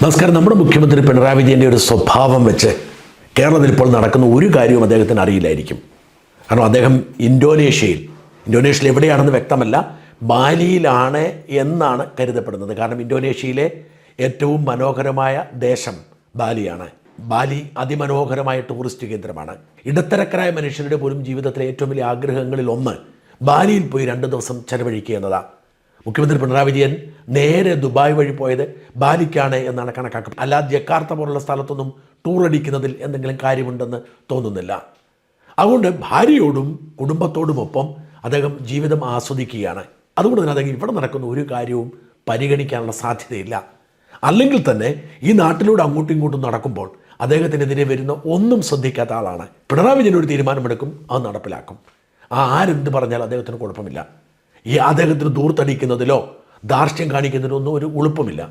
നമസ്കാരം. നമ്മുടെ മുഖ്യമന്ത്രി പിണറായി വിജയന്റെ ഒരു സ്വഭാവം വെച്ച് കേരളത്തിൽ ഇപ്പോൾ നടക്കുന്ന ഒരു കാര്യവും അദ്ദേഹത്തിന് അറിയില്ലായിരിക്കും. കാരണം അദ്ദേഹം ഇന്തോനേഷ്യയിൽ ഇന്തോനേഷ്യയിൽ എവിടെയാണെന്ന് വ്യക്തമല്ല ബാലിയിലാണ് എന്നാണ് കരുതപ്പെടുന്നത്. കാരണം ഇന്തോനേഷ്യയിലെ ഏറ്റവും മനോഹരമായ ദേശം ബാലിയാണ്. ബാലി അതിമനോഹരമായ ടൂറിസ്റ്റ് കേന്ദ്രമാണ്. ഇടത്തരക്കാരായ മനുഷ്യരുടെ പോലും ജീവിതത്തിലെ ഏറ്റവും വലിയ ആഗ്രഹങ്ങളിൽ ഒന്ന് ബാലിയിൽ പോയി രണ്ട് ദിവസം ചെലവഴിക്കുക എന്നതാണ്. മുഖ്യമന്ത്രി പിണറായി വിജയൻ നേരെ ദുബായ് വഴി പോയത് ബാലിക്കാണ് എന്നാണ് കണക്കാക്കുന്നത് അല്ലാതെ ജക്കാർത്ത പോലുള്ള സ്ഥലത്തൊന്നും ടൂർ അടിക്കുന്നതിൽ എന്തെങ്കിലും കാര്യമുണ്ടെന്ന് തോന്നുന്നില്ല. അതുകൊണ്ട് ഭാര്യയോടും കുടുംബത്തോടുമൊപ്പം അദ്ദേഹം ജീവിതം ആസ്വദിക്കുകയാണ്. അതുകൊണ്ട് തന്നെ അദ്ദേഹം ഇവിടെ നടക്കുന്ന ഒരു കാര്യവും പരിഗണിക്കാനുള്ള സാധ്യതയില്ല. അല്ലെങ്കിൽ തന്നെ ഈ നാട്ടിലൂടെ അങ്ങോട്ടും ഇങ്ങോട്ടും നടക്കുമ്പോൾ അദ്ദേഹത്തിനെതിരെ വരുന്ന ഒന്നും ശ്രദ്ധിക്കാത്ത ആളാണ്. പിണറായി വിജയൻ ഒരു തീരുമാനമെടുക്കും അത് നടപ്പിലാക്കും. ആ ആരെന്ത് പറഞ്ഞാൽ അദ്ദേഹത്തിന് കുഴപ്പമില്ല. ഈ അദ്ദേഹത്തിന് ദൂർത്തടിക്കുന്നതിലോ ധാർഷ്ട്യം കാണിക്കുന്നതിലോ ഒന്നും ഒരു ഉളുപ്പമില്ല.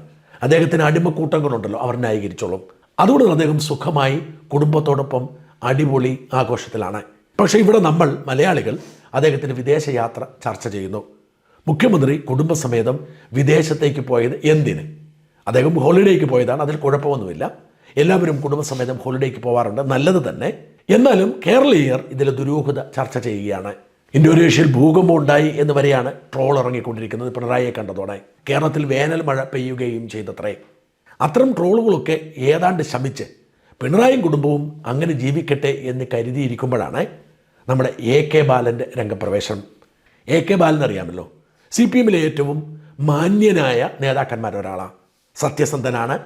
അദ്ദേഹത്തിന് അടിമക്കൂട്ടങ്ങളുണ്ടല്ലോ അവർ ന്യായീകരിച്ചോളും. അതുകൊണ്ട് അദ്ദേഹം സുഖമായി കുടുംബത്തോടൊപ്പം അടിപൊളി ആഘോഷത്തിലാണ്. പക്ഷേ ഇവിടെ നമ്മൾ മലയാളികൾ അദ്ദേഹത്തിന്റെ വിദേശയാത്ര ചർച്ച ചെയ്യുന്നു. മുഖ്യമന്ത്രി കുടുംബസമേതം വിദേശത്തേക്ക് പോയത് എന്തിന്? അദ്ദേഹം ഹോളിഡേക്ക് പോയതാണ് അതിൽ കുഴപ്പമൊന്നുമില്ല. എല്ലാവരും കുടുംബസമേതം ഹോളിഡേക്ക് പോവാറുണ്ട് നല്ലത് തന്നെ. എന്നാലും കേരളീയർ ഇതിലെ ദുരൂഹത ചർച്ച ചെയ്യുകയാണ്. ഇന്തോനേഷ്യയിൽ ഭൂകമ്പം ഉണ്ടായി എന്ന് വരെയാണ് ട്രോൾ ഇറങ്ങിക്കൊണ്ടിരിക്കുന്നത് പിണറായിയെ കണ്ടതോടെ. കേരളത്തിൽ വേനൽ മഴ പെയ്യുകയും ചെയ്തത്രേ. അത്തരം ട്രോളുകളൊക്കെ ഏതാണ്ട് ശമിച്ച് പിണറായും കുടുംബവും അങ്ങനെ ജീവിക്കട്ടെ എന്ന് കരുതിയിരിക്കുമ്പോഴാണ് നമ്മുടെ എ കെ ബാലന്റെ രംഗപ്രവേശനം. എ കെ ബാലൻ അറിയാമല്ലോ സി പി എമ്മിലെ ഏറ്റവും മാന്യനായ നേതാക്കന്മാരൊരാളാണ്. സത്യസന്ധനാണ്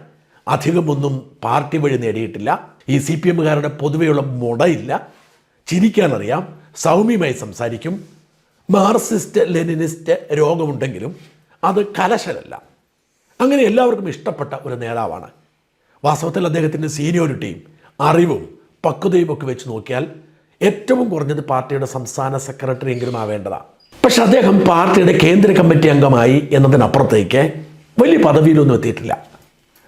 അധികമൊന്നും പാർട്ടി വഴി നേടിയിട്ടില്ല ഈ സി പി എമ്മുകാരുടെ പൊതുവെയുള്ള മുടയില്ല ചിരിക്കാനറിയാം സൗമ്യമായി സംസാരിക്കും. മാർസിസ്റ്റ് ലെനിനിസ്റ്റ് രോഗമുണ്ടെങ്കിലും അത് കലശലല്ല അങ്ങനെ എല്ലാവർക്കും ഇഷ്ടപ്പെട്ട ഒരു നേതാവാണ്. വാസ്തവത്തിൽ അദ്ദേഹത്തിന്റെ സീനിയോറിറ്റിയും അറിവും പക്വതയും ഒക്കെ വെച്ച് നോക്കിയാൽ ഏറ്റവും കുറഞ്ഞത് പാർട്ടിയുടെ സംസ്ഥാന സെക്രട്ടറി എങ്കിലും ആവേണ്ടതാണ് പക്ഷെ അദ്ദേഹം പാർട്ടിയുടെ കേന്ദ്ര കമ്മിറ്റി അംഗമായി എന്നതിനപ്പുറത്തേക്ക് വലിയ പദവിയിലൊന്നും എത്തിയിട്ടില്ല.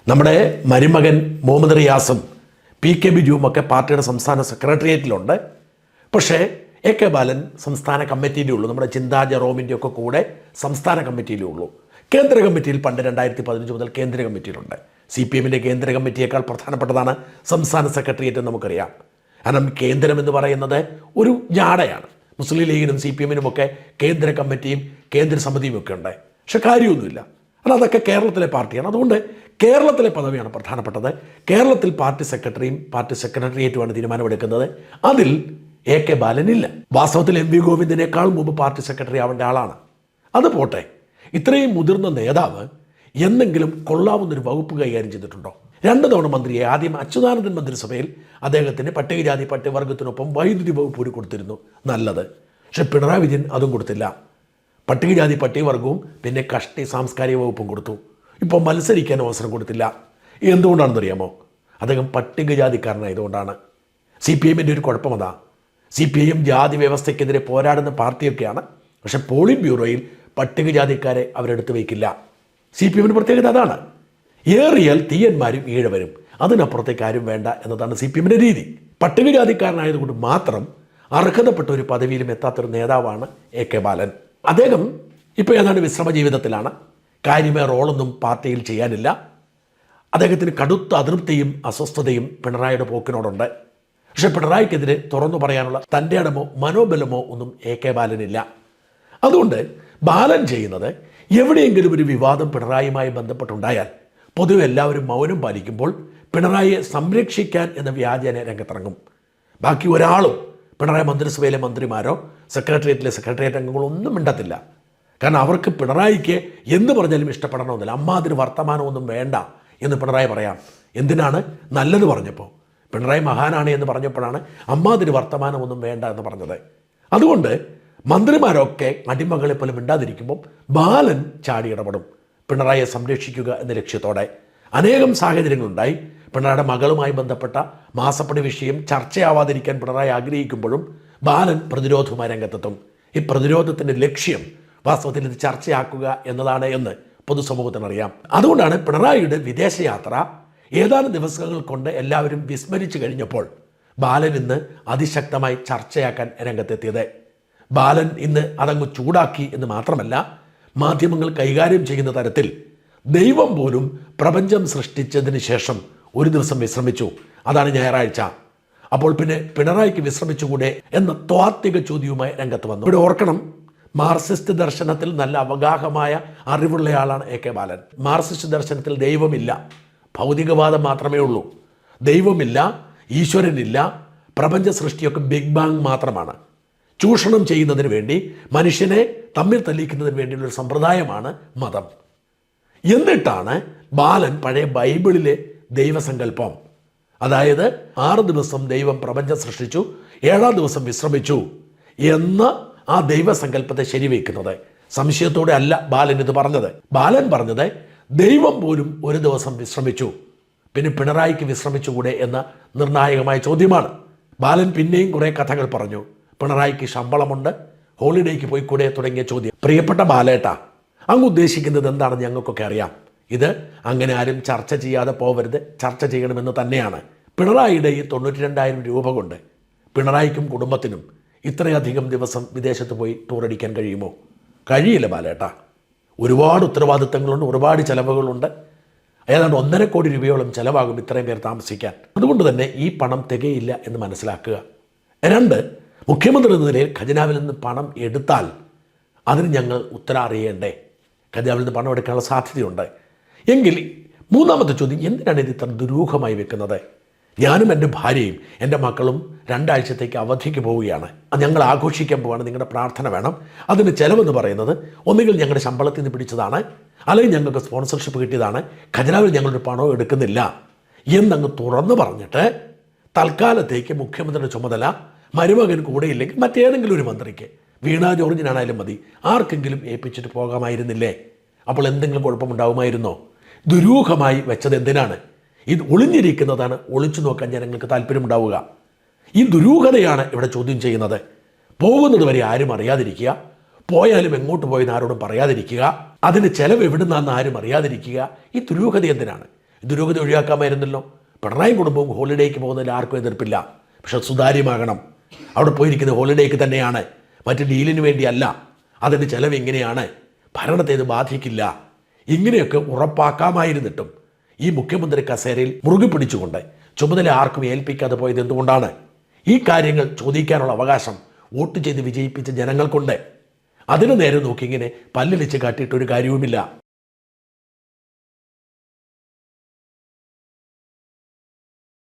നമ്മുടെ മരുമകൻ മുഹമ്മദ് റിയാസും പി കെ ബിജുവും ഒക്കെ പാർട്ടിയുടെ സംസ്ഥാന സെക്രട്ടേറിയറ്റിലുണ്ട്. പക്ഷേ എ കെ ബാലൻ സംസ്ഥാന കമ്മിറ്റിയിലേ ഉള്ളൂ. നമ്മുടെ ചിന്താ ജെറോമിന്റെ ഒക്കെ കൂടെ സംസ്ഥാന കമ്മിറ്റിയിലേ ഉള്ളൂ. കേന്ദ്ര കമ്മിറ്റിയിൽ പണ്ട് രണ്ടായിരത്തി പതിനഞ്ച് മുതൽ കേന്ദ്ര കമ്മിറ്റിയിലുണ്ട്. സി പി എമ്മിന്റെ കേന്ദ്ര കമ്മിറ്റിയേക്കാൾ പ്രധാനപ്പെട്ടതാണ് സംസ്ഥാന സെക്രട്ടേറിയറ്റ് എന്ന് നമുക്കറിയാം. കാരണം കേന്ദ്രം എന്ന് പറയുന്നത് ഒരു ജാടയാണ്. മുസ്ലിം ലീഗിനും സി പി എമ്മിനുമൊക്കെ കേന്ദ്ര കമ്മിറ്റിയും കേന്ദ്ര സമിതിയും ഒക്കെ ഉണ്ട്. പക്ഷെ കാര്യമൊന്നുമില്ല. കാരണം അതൊക്കെ കേരളത്തിലെ പാർട്ടിയാണ്. അതുകൊണ്ട് കേരളത്തിലെ പദവിയാണ് പ്രധാനപ്പെട്ടത്. കേരളത്തിൽ പാർട്ടി സെക്രട്ടറിയും പാർട്ടി സെക്രട്ടേറിയറ്റുമാണ് തീരുമാനമെടുക്കുന്നത്. അതിൽ എ കെ ബാലനില്ല. വാസ്തവത്തിൽ എം വി ഗോവിന്ദനേക്കാൾ മുമ്പ് പാർട്ടി സെക്രട്ടറി ആവേണ്ട ആളാണ്. അത് പോട്ടെ. ഇത്രയും മുതിർന്ന നേതാവ് എന്നെങ്കിലും കൊള്ളാവുന്നൊരു വകുപ്പ് കൈകാര്യം ചെയ്തിട്ടുണ്ടോ? രണ്ട് തവണ മന്ത്രിയെ ആദ്യം അച്യുതാനന്ദൻ മന്ത്രിസഭയിൽ അദ്ദേഹത്തിന് പട്ടികജാതി പട്ടികവർഗത്തിനൊപ്പം വൈദ്യുതി വകുപ്പ് കൂടി കൊടുത്തിരുന്നു. നല്ലത്. പക്ഷെ പിണറായി വിജയൻ അതും കൊടുത്തില്ല. പട്ടികജാതി പട്ടികവർഗവും പിന്നെ കഷ്ടി സാംസ്കാരിക വകുപ്പും കൊടുത്തു. ഇപ്പോൾ മത്സരിക്കാൻ അവസരം കൊടുത്തില്ല. എന്തുകൊണ്ടാണെന്നറിയാമോ? അദ്ദേഹം പട്ടികജാതിക്കാരനായതുകൊണ്ടാണ്. സി പി എമ്മിന്റെ ഒരു കുഴപ്പം അതാ സി പി ഐ എം ജാതി വ്യവസ്ഥയ്ക്കെതിരെ പോരാടുന്ന പാർട്ടിയൊക്കെയാണ്. പക്ഷെ പോളിംഗ് ബ്യൂറോയിൽ പട്ടികജാതിക്കാരെ അവരെടുത്ത് വയ്ക്കില്ല. സി പി എമ്മിന് പ്രത്യേകത അതാണ്. ഏറിയാൽ തീയന്മാരും ഈഴവരും. അതിനപ്പുറത്തേക്ക് ആരും വേണ്ട എന്നതാണ് സി പി എമ്മിന്റെ രീതി. പട്ടികജാതിക്കാരനായതുകൊണ്ട് മാത്രം അർഹതപ്പെട്ട ഒരു പദവിയിലും എത്താത്തൊരു നേതാവാണ് എ കെ ബാലൻ. അദ്ദേഹം ഇപ്പോൾ ഏതാണ്ട് വിശ്രമ ജീവിതത്തിലാണ്. കാര്യമായ റോളൊന്നും പാർട്ടിയിൽ ചെയ്യാനില്ല. അദ്ദേഹത്തിന് കടുത്ത അതൃപ്തിയും അസ്വസ്ഥതയും പിണറായിയുടെ പോക്കിനോടുണ്ട്. പക്ഷെ പിണറായിക്കെതിരെ തുറന്നു പറയാനുള്ള തന്റെ ഇടമോ മനോബലമോ ഒന്നും എ കെ ബാലനില്ല. അതുകൊണ്ട് ബാലൻ ചെയ്യുന്നത് എവിടെയെങ്കിലും ഒരു വിവാദം പിണറായിയുമായി ബന്ധപ്പെട്ടുണ്ടായാൽ പൊതുവെ എല്ലാവരും മൗനം പാലിക്കുമ്പോൾ പിണറായിയെ സംരക്ഷിക്കാൻ എന്ന വ്യാജേന രംഗത്തിറങ്ങും. ബാക്കി ഒരാളും പിണറായി മന്ത്രിസഭയിലെ മന്ത്രിമാരോ സെക്രട്ടേറിയറ്റിലെ സെക്രട്ടേറിയറ്റ് അംഗങ്ങളോ ഒന്നും മിണ്ടത്തില്ല. കാരണം അവർക്ക് പിണറായിക്ക് എന്ത് പറഞ്ഞാലും ഇഷ്ടപ്പെടണമെന്നില്ല. അമ്മാതിരി വർത്തമാനമൊന്നും വേണ്ട എന്ന് പിണറായി പറയാം. എന്തിനാണ് നല്ലത് പറഞ്ഞപ്പോൾ? പിണറായി മഹാനാണ് എന്ന് പറഞ്ഞപ്പോഴാണ് അമ്മാതിരി വർത്തമാനമൊന്നും വേണ്ട എന്ന് പറഞ്ഞത്. അതുകൊണ്ട് മന്ത്രിമാരൊക്കെ അടിമകളെ പോലും മിണ്ടാതിരിക്കുമ്പോൾ ബാലൻ ചാടി ഇടപെടും. പിണറായിയെ സംരക്ഷിക്കുക എന്ന ലക്ഷ്യത്തോടെ അനേകം സാഹചര്യങ്ങളുണ്ടായി. പിണറായിയുടെ മകളുമായി ബന്ധപ്പെട്ട മാസപ്പടി വിഷയം ചർച്ചയാവാതിരിക്കാൻ പിണറായി ആഗ്രഹിക്കുമ്പോഴും ബാലൻ പ്രതിരോധവുമായി രംഗത്തെത്തും. ഈ പ്രതിരോധത്തിന്റെ ലക്ഷ്യം വാസ്തവത്തിൽ ഇത് ചർച്ചയാക്കുക എന്നതാണ് എന്ന് പൊതുസമൂഹത്തിനറിയാം. അതുകൊണ്ടാണ് പിണറായിയുടെ വിദേശയാത്ര ഏതാനും ദിവസങ്ങൾ കൊണ്ട് എല്ലാവരും വിസ്മരിച്ചു കഴിഞ്ഞപ്പോൾ ബാലൻ ഇന്ന് അതിശക്തമായി ചർച്ചയാക്കാൻ രംഗത്തെത്തിയത്. ബാലൻ ഇന്ന് അതങ്ങ് ചൂടാക്കി എന്ന് മാത്രമല്ല മാധ്യമങ്ങൾ കൈകാര്യം ചെയ്യുന്ന തരത്തിൽ ദൈവം പോലും പ്രപഞ്ചം സൃഷ്ടിച്ചതിന് ശേഷം ഒരു ദിവസം വിശ്രമിച്ചു. അതാണ് ഞായറാഴ്ച. അപ്പോൾ പിന്നെ പിണറായിക്ക് വിശ്രമിച്ചുകൂടെ എന്ന ത്വാത്വിക ചോദ്യവുമായി രംഗത്ത് വന്നു. ഇവിടെ ഓർക്കണം മാർസിസ്റ്റ് ദർശനത്തിൽ നല്ല അവഗാഹമായ അറിവുള്ളയാളാണ് എ കെ ബാലൻ. മാർസിസ്റ്റ് ദർശനത്തിൽ ദൈവമില്ല. ഭൗതികവാദം മാത്രമേ ഉള്ളൂ. ദൈവമില്ല ഈശ്വരനില്ല പ്രപഞ്ച സൃഷ്ടിയൊക്കെ ബിഗ് ബാങ് മാത്രമാണ്. ചൂഷണം ചെയ്യുന്നതിന് വേണ്ടി മനുഷ്യനെ തമ്മിൽ തല്ലിക്കുന്നതിന് വേണ്ടിയുള്ള ഒരു സമ്പ്രദായമാണ് മതം. എന്നിട്ടാണ് ബാലൻ പഴയ ബൈബിളിലെ ദൈവസങ്കല്പം. അതായത് ആറ് ദിവസം ദൈവം പ്രപഞ്ചം സൃഷ്ടിച്ചു ഏഴാം ദിവസം വിശ്രമിച്ചു എന്ന് ആ ദൈവസങ്കല്പത്തെ ശരിവെക്കുന്നത്. സംശയത്തോടെ അല്ല ബാലൻ ഇത് പറഞ്ഞത്. ബാലൻ പറഞ്ഞത് ദൈവം പോലും ഒരു ദിവസം വിശ്രമിച്ചു. പിന്നെ പിണറായിക്ക് വിശ്രമിച്ചുകൂടെ എന്ന നിർണായകമായ ചോദ്യമാണ്. ബാലൻ പിന്നെയും കുറേ കഥകൾ പറഞ്ഞു. പിണറായിക്ക് ശമ്പളമുണ്ട്. ഹോളിഡേക്ക് കൂടെ തുടങ്ങിയ ചോദ്യം. പ്രിയപ്പെട്ട ബാലേട്ട അങ്ങ് ഉദ്ദേശിക്കുന്നത് എന്താണെന്ന് ഞങ്ങൾക്കൊക്കെ അറിയാം. ഇത് അങ്ങനെ ആരും ചർച്ച ചെയ്യാതെ പോവരുത്. ചർച്ച ചെയ്യണമെന്ന് തന്നെയാണ്. പിണറായിയുടെ ഈ തൊണ്ണൂറ്റി രണ്ടായിരം രൂപ കൊണ്ട് പിണറായിക്കും കുടുംബത്തിനും ഇത്രയധികം ദിവസം വിദേശത്ത് പോയി ടൂറടിക്കാൻ കഴിയുമോ? കഴിയില്ല ബാലേട്ട. ഒരുപാട് ഉത്തരവാദിത്തങ്ങളുണ്ട് ഒരുപാട് ചിലവുകളുണ്ട്. ഏതാണ്ട് ഒന്നര കോടി രൂപയോളം ചിലവാകും ഇത്രയും പേർ താമസിക്കാൻ. അതുകൊണ്ട് തന്നെ ഈ പണം തികയില്ല എന്ന് മനസ്സിലാക്കുക. രണ്ട് മുഖ്യമന്ത്രി എന്ന നിലയിൽ ഖജനാവിൽ നിന്ന് പണം എടുത്താൽ അതിന് ഞങ്ങൾ ഉത്തരം അറിയേണ്ടേ ഖജനാവിൽ നിന്ന് പണം എടുക്കാനുള്ള സാധ്യതയുണ്ട്. എങ്കിൽ മൂന്നാമത്തെ ചോദ്യം എന്തിനാണ് ഇത് ഇത്ര ദുരൂഹമായി വെക്കുന്നത്? ഞാനും എന്റെ ഭാര്യയും എന്റെ മക്കളും രണ്ടാഴ്ചത്തേക്ക് അവധിക്ക് പോവുകയാണ്. അത് ഞങ്ങൾ ആഘോഷിക്കാൻ പോവാണ്. നിങ്ങളുടെ പ്രാർത്ഥന വേണം. അതിന് ചിലവെന്ന് പറയുന്നത് ഒന്നുകിൽ ഞങ്ങളുടെ ശമ്പളത്തിൽ നിന്ന് പിടിച്ചതാണ് അല്ലെങ്കിൽ ഞങ്ങൾക്ക് സ്പോൺസർഷിപ്പ് കിട്ടിയതാണ്. ഖജനാവിൽ ഞങ്ങളൊരു പണവും എടുക്കുന്നില്ല. എന്നങ്ങ് തുറന്നു പറഞ്ഞിട്ട് തൽക്കാലത്തേക്ക് മുഖ്യമന്ത്രിയുടെ ചുമതല മരുമകൻ കൂടെ ഇല്ലെങ്കിൽ മറ്റേതെങ്കിലും ഒരു മന്ത്രിക്ക്. വീണ ജോർജിനാണായാലും മതി. ആർക്കെങ്കിലും ഏൽപ്പിച്ചിട്ട് പോകാമായിരുന്നില്ലേ? അപ്പോൾ എന്തെങ്കിലും കുഴപ്പമുണ്ടാകുമായിരുന്നോ ദുരൂഹമായി വെച്ചത് എന്തിനാണ്? ഇത് ഒളിഞ്ഞിരിക്കുന്നതാണ് ഒളിച്ചു നോക്കാൻ ജനങ്ങൾക്ക് താല്പര്യമുണ്ടാവുക. ഈ ദുരൂഹതയാണ് ഇവിടെ ചോദ്യം ചെയ്യുന്നത്. പോകുന്നത് വരെ ആരും അറിയാതിരിക്കുക. പോയാലും എങ്ങോട്ട് പോയെന്ന് ആരോടും പറയാതിരിക്കുക. അതിന് ചെലവ് എവിടുന്നാന്ന് ആരും അറിയാതിരിക്കുക. ഈ ദുരൂഹത എന്തിനാണ്? ദുരൂഹത ഒഴിവാക്കാമായിരുന്നല്ലോ. പിണറായി കുടുംബവും ഹോളിഡേക്ക് പോകുന്നതിൽ ആർക്കും എതിർപ്പില്ല. പക്ഷെ സുതാര്യമാകണം. അവിടെ പോയിരിക്കുന്നത് ഹോളിഡേക്ക് തന്നെയാണ്. മറ്റ് ഡീലിന് വേണ്ടിയല്ല. അതിന്റെ ചെലവ് എങ്ങനെയാണ് ഭരണത്തെ ഇത് ബാധിക്കില്ല. ഇങ്ങനെയൊക്കെ ഉറപ്പാക്കാമായിരുന്നിട്ടും ഈ മുഖ്യമന്ത്രി കസേരയിൽ മുറുകി പിടിച്ചുകൊണ്ട് ചുമതല ആർക്കും ഏൽപ്പിക്കാതെ പോയത് എന്തുകൊണ്ടാണ്? ഈ കാര്യങ്ങൾ ചോദിക്കാനുള്ള അവകാശം വോട്ട് ചെയ്ത് വിജയിപ്പിച്ച ജനങ്ങൾക്കുണ്ട്. അതിനു നേരെ നോക്കി ഇങ്ങനെ പല്ലിളിച്ച് കാട്ടിയിട്ടൊരു കാര്യവുമില്ല.